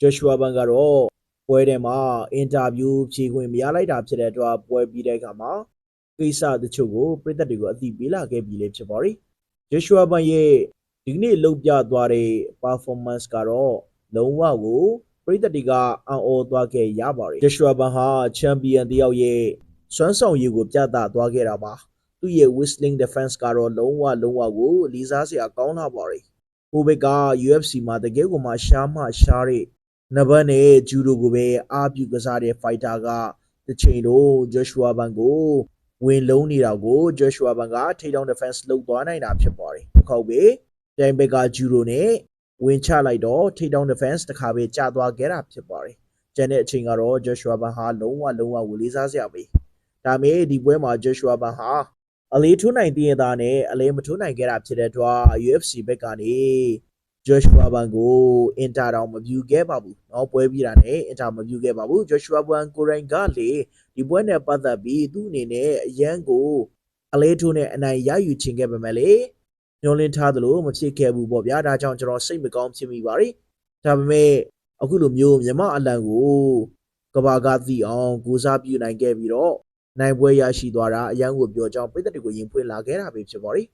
ဂျော့ရှူအာဘန်ကတော့ပွဲထဲမှာအင်တာဗျူးဖြေခွင့်မရလိုက်တာဖြစ်တဲ့အတွက်ပွဲပြီးတဲ့အခါမှာကိစ္စတချို့ကိုပြည်သက်တွေကိုအသိပေးလာခဲ့ပြီလေဖြစ်ပါရီဂျော့ရှူအာဘန်ရဲ့ဒီကနေ့လှုပ်ပြသွားတဲ့ performance ကတော့လုံးဝကိုပြည်သက်တွေကအံ့ဩသွားခဲ့ရပါတယ်ဂျော့ရှူအာဘန်ဟာချန်ပီယံတယောက်ရဲ့စွမ်းဆောင်ရည်ကိုပြသသွားခဲ့တာပါသူ့ရဲ့ whistling defense ကတော့လုံးဝလုံးဝကိုလီစားစရာကောင်းလာပါတယ်ဟိုဘက်က UFC မှာတကယ်ကိုမှရှားမှရှားတဲ့ နဘတ်နဲ့ဂျူဒိုကိုပဲအားပြုကစားတဲ့ဖိုက်တာကတစ်ချိန်လုံးဂျော့ရှူအာဘန်ကိုဝင်လုံးနေတာကိုဂျော့ရှူအာဘန်ကထိပ်တောင် defense လုပ်သွားနိုင်တာဖြစ်ပါတယ်။ဟုတ်ပဲ။တိုင်ဘက်ကဂျူဒိုနဲ့ဝင်ချလိုက်တော့ထိပ်တောင် defense တစ်ခါပဲကျသွားခဲ့တာဖြစ်ပါတယ်။ကျန်တဲ့အချိန်ကတော့ဂျော့ရှူအာဘန်ဟာလုံးဝလုံးဝဝလေးစားစရာပဲ။ဒါပေမဲ့ဒီပွဲမှာဂျော့ရှူအာဘန်ဟာအလေးထိုးနိုင်တဲ့သားနဲ့အလေးမထိုးနိုင်ခဲ့တာဖြစ်တဲ့အတွက် UFC ဘက်ကနေ ဂျော့ရှူအာဘန်ကိုအင်တာတောင်မပြူခဲ့ပါဘူးเนาะပွဲပြီးတာနဲ့အင်တာမပြူခဲ့ပါဘူးဂျော့ရှူအာဘန်ကိုရိုင်းကလေဒီပွဲနဲ့ပတ်သက်ပြီးသူ့အနေနဲ့အရန်ကိုအလေးထိုးနဲ့အနိုင်ရယူချင်ခဲ့ပေမဲ့လေညှော်လင်းထားသလိုမဖြစ်ခဲ့ဘူးပေါ့ဗျာဒါကြောင့်ကျွန်တော်စိတ်မကောင်းဖြစ်မိပါတယ်ဒါပေမဲ့အခုလိုမျိုးမြမအလံကိုကဘာကသိအောင်ကိုစားပြုနိုင်ခဲ့ပြီးတော့နိုင်ပွဲရရှိသွားတာအရန်ကိုပြောကြောင်းပြည်သက်တွေကိုရင်ဖွင့်လာခဲ့တာပဲဖြစ်ပါတယ်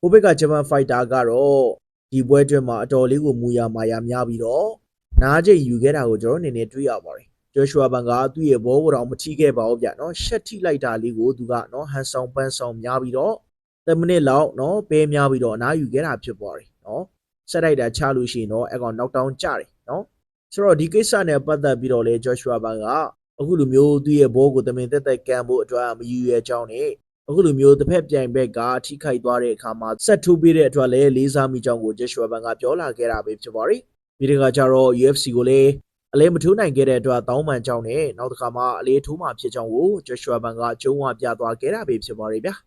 ဟိုဘက်ကဂျမန်ဖိုက်တာကတော့ ဒီပွဲအတွင်းမှာအတော်လေးကိုမူရမာယာများပြီးတော့နားကျိတ်ယူခဲ့တာကိုကျွန်တော်အနေနဲ့တွေ့ရပါတယ်။ဂျော်ရှူအာဘန်ကသူ့ရဲ့ဘောကိုတော့မထိခဲ့ပါဘူးဗျာနော်ရှက်ထိလိုက်တာလေးကိုသူကနော်ဟန်ဆောင်ပန်းဆောင်များပြီးတော့10မိနစ်လောက်နော်ပဲများပြီးတော့အနားယူခဲ့တာဖြစ်ပါတယ်နော်ဆက်လိုက်တာချလို့ရှိရင်တော့အကောင်နောက်တောင်းကြတယ်နော်ဆိုတော့ဒီကိစ္စနဲ့ပတ်သက်ပြီးတော့လေဂျော်ရှူအာဘန်ကအခုလိုမျိုးသူ့ရဲ့ဘောကိုတမင်သက်သက်ကန်ဖို့အတွက်မယူရဲကြောင်းနဲ့ အခုလိုမျိုးတစ်ဖက်ပြိုင်ဘက်ကထိခိုက်သွားတဲ့အခါမှာဆက်ထိုးပေးတဲ့အတွက်လည်းလေးစားမိကြောင်းကိုဂျက်ရှူအာဘန်ကပြောလာခဲ့တာပဲဖြစ်ပါတယ်။ဒီတခါကျတော့ UFC ကိုလည်းအလဲမထိုးနိုင်ခဲ့တဲ့အတွက်တောင်းပန်ကြောင်းနဲ့နောက်တစ်ခါမှအလေးထိုးမှဖြစ်ကြောင်းကိုဂျက်ရှူအာဘန်ကကျုံးဝပြသွားခဲ့တာပဲဖြစ်ပါတယ်ဗျာ။